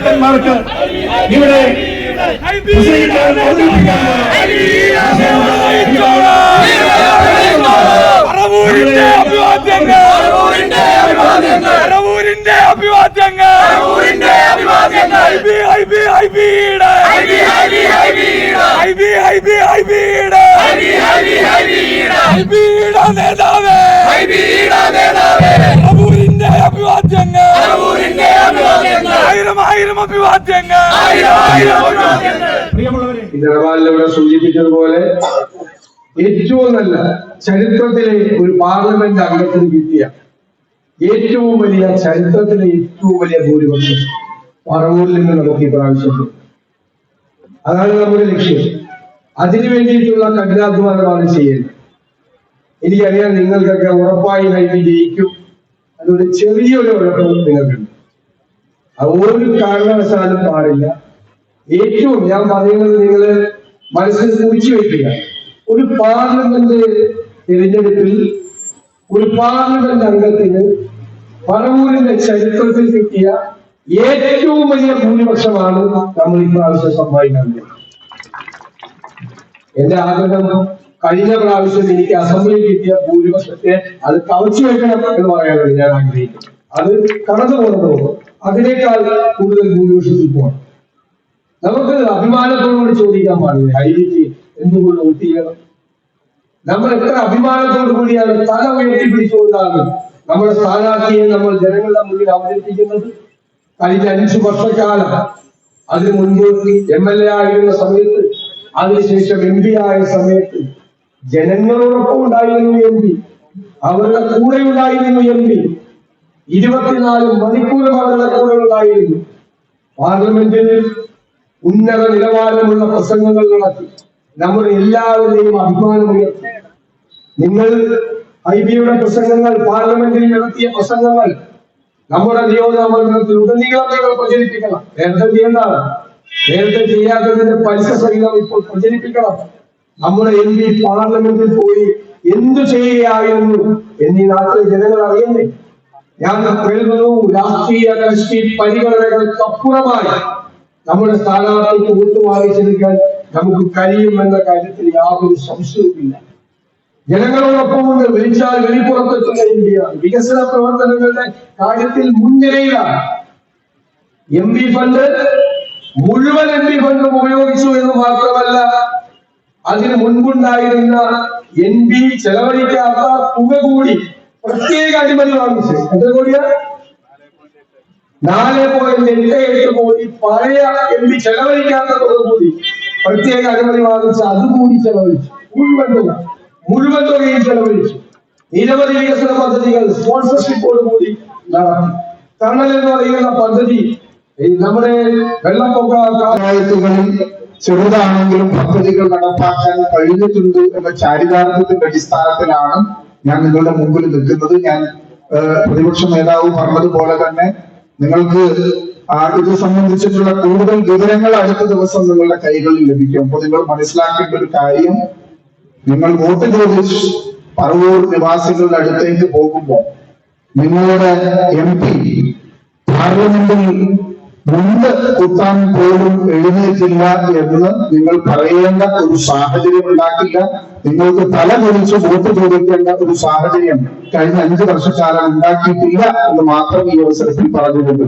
നേതാക്കന്മാർക്ക് ഇവിടെ നേതാവേ. പറവൂരിന്റെ പ്രിയമുള്ളവരെ നിലപാടിലൂടെ സൂചിപ്പിച്ചതുപോലെ ഏറ്റവും നല്ല ചരിത്രത്തിലെ ഒരു പാർലമെന്റ് അംഗത്തിന് കിട്ടിയ ഏറ്റവും വലിയ ചരിത്രത്തിലെ ഏറ്റവും വലിയ ഭൂരിപക്ഷം പറവൂരിൽ നിന്ന് നമുക്ക് ഈ പ്രാവശ്യം. അതാണ് നമ്മുടെ ലക്ഷ്യം. അതിനു വേണ്ടിയിട്ടുള്ള കഠിനാധ്വാനമാണ് ചെയ്യുന്നത് എനിക്കറിയാം നിങ്ങൾക്കൊക്കെ ഉറപ്പായി കഴിഞ്ഞ് ജയിക്കും. അതൊരു ചെറിയൊരു ഉറപ്പ് നിങ്ങൾക്കുണ്ട്. ഒരു കാരണവശാലും പാടില്ല. ഏറ്റവും ഞാൻ പറയുന്നത് നിങ്ങൾ മനസ്സിൽ കുറിച്ചു വെക്കുക. ഒരു പാർലമെന്റ് തിരഞ്ഞെടുപ്പിൽ ഒരു പാർലമെന്റ് അംഗത്തിന് പറവൂരിന്റെ ചരിത്രത്തിൽ കിട്ടിയ ഏറ്റവും വലിയ ഭൂരിപക്ഷമാണ് നമ്മൾ ഇപ്രാവശ്യം സമ്മാനിക്കുന്നത് എന്റെ ആഗ്രഹം കഴിഞ്ഞ പ്രാവശ്യം എനിക്ക് അസംബ്ലിയിൽ കിട്ടിയ ഭൂരിപക്ഷത്തെ അത് കവച്ചു വെക്കണം എന്ന് പറയാനാണ് ഞാൻ ആഗ്രഹിക്കുന്നു അത് കടന്നു പോകുന്നത് അതിനേക്കാൾ കൂടുതൽ ഭൂരിപക്ഷത്തിൽ പോകണം നമുക്ക് അഭിമാനത്തോടുകൂടി ചോദിക്കാൻ പാടില്ല? ഹൈലിക്ക് എന്തുകൊണ്ട് വോട്ട് ചെയ്യണം നമ്മൾ എത്ര അഭിമാനത്തോടു കൂടിയാണ് തല ഉയർത്തി പിടിച്ചുകൊണ്ടാണ് നമ്മുടെ സ്ഥാനാർത്ഥിയെ നമ്മൾ ജനങ്ങളുടെ മുന്നിൽ അവതരിപ്പിക്കുന്നത്? കഴിഞ്ഞ അഞ്ചു വർഷക്കാലം അതിനു മുൻപ് എം എൽ എ ആയിരുന്ന സമയത്ത് അതിനുശേഷം എം പി ആയ സമയത്ത് ജനങ്ങളോടൊപ്പം ഉണ്ടായിരുന്നു എം പി അവരുടെ കൂടെ ഉണ്ടായിരുന്നു എം പി ഇരുപത്തിനാല് മണിക്കൂറും കൂടെ ഉണ്ടായിരുന്നു പാർലമെന്റിൽ ഉന്നത നിലവാരമുള്ള പ്രസംഗങ്ങൾ നടത്തി. നമ്മുടെ എല്ലാവരുടെയും അഭിമാനമുയർത്തി നിങ്ങൾ ഐ ബിയുടെ പ്രസംഗങ്ങൾ പാർലമെന്റിൽ നടത്തിയ പ്രസംഗങ്ങൾ നമ്മുടെ നിയോജകമണ്ഡലത്തിൽ ഉടനീളം നിങ്ങൾ പ്രചരിപ്പിക്കണം. നേരത്തെ ചെയ്യേണ്ടതാണ്. നേരത്തെ ചെയ്യാത്തതിന്റെ പലിശ സഹിതം ഇപ്പോൾ പ്രചരിപ്പിക്കണം. നമ്മുടെ എം പി പാർലമെന്റിൽ പോയി എന്തു ചെയ്യുകയായിരുന്നു എന്നീ നാട്ടിലെ ജനങ്ങൾ അറിയണ്ടേ? ഞാൻ കേൾക്കുന്നു രാഷ്ട്രീയ കക്ഷി പരിഗണനകൾക്കപ്പുറമായി നമ്മുടെ സ്ഥാനാർത്ഥിക്ക് വോട്ട് നമുക്ക് കഴിയുമെന്ന കാര്യത്തിൽ യാതൊരു സംശയവുമില്ല. ജനങ്ങളോടൊപ്പം വിളിച്ചാൽ വെളിപ്പുറത്തെത്തുന്ന ഇന്ത്യയാണ് വികസന പ്രവർത്തനങ്ങളുടെ കാര്യത്തിൽ മുൻനിരയിലാണ്. എം പി ഫണ്ട് മുഴുവൻ എം പി ഫണ്ടും ഉപയോഗിച്ചു എന്ന് മാത്രമല്ല അതിന് മുൻപുണ്ടായിരുന്ന എൻ പി ചെലവഴിക്കാത്ത തുക കൂടി പ്രത്യേക അനുമതി വാങ്ങിച്ചു. എത്ര കോടിയാ? നാല് പോയിന്റ് എട്ട് എട്ട് കോടി. പഴയ എം പി ചെലവഴിക്കാത്ത കൂടി. പ്രത്യേക അനുമതി വാങ്ങിച്ച് അതുകൂടി ചെലവഴിച്ചു. മുഴുവൻ തുക. മുഴുവൻ തുകയും ചെലവഴിച്ചു. നിരവധി വികസന പദ്ധതികൾ സ്പോൺസർഷിപ്പോട് കൂടി നടത്തി. തണൽ എന്ന് പറയുന്ന പദ്ധതി നമ്മുടെ വെള്ളപ്പൊക്ക പഞ്ചായത്തുകളിൽ ചെറുതാണെങ്കിലും പദ്ധതികൾ നടപ്പാക്കാൻ കഴിഞ്ഞിട്ടുണ്ട് എന്ന ചാരിതാർത്ഥ്യത്തിന്റെ അടിസ്ഥാനത്തിലാണ് ഞാൻ നിങ്ങളുടെ മുമ്പിൽ നിൽക്കുന്നത് ഞാൻ പ്രതിപക്ഷ നേതാവ് പറഞ്ഞതുപോലെ തന്നെ നിങ്ങൾക്ക് ഇത് സംബന്ധിച്ചിട്ടുള്ള കൂടുതൽ വിവരങ്ങൾ അടുത്ത ദിവസം നിങ്ങളുടെ കൈകളിൽ ലഭിക്കും. അപ്പോൾ നിങ്ങൾ മനസ്സിലാക്കേണ്ട ഒരു കാര്യം നിങ്ങൾ വോട്ട് ചോദിച്ച് പറവൂർ നിവാസികളുടെ അടുത്തേക്ക് പോകുമ്പോൾ നിങ്ങളുടെ എം പി പാർലമെന്റിൽ മുണ്ട് കുത്താൻ പോലും എഴുന്നേറ്റില്ല എന്ന് നിങ്ങൾ പറയേണ്ട ഒരു സാഹചര്യം ഉണ്ടാക്കില്ല. നിങ്ങൾക്ക് തല കുറിച്ച് വോട്ട് ചോദിക്കേണ്ട ഒരു സാഹചര്യം കഴിഞ്ഞ അഞ്ചു വർഷക്കാലം ഉണ്ടാക്കിയിട്ടില്ല എന്ന് മാത്രം ഈ അവസരത്തിൽ പറഞ്ഞുകൊണ്ട്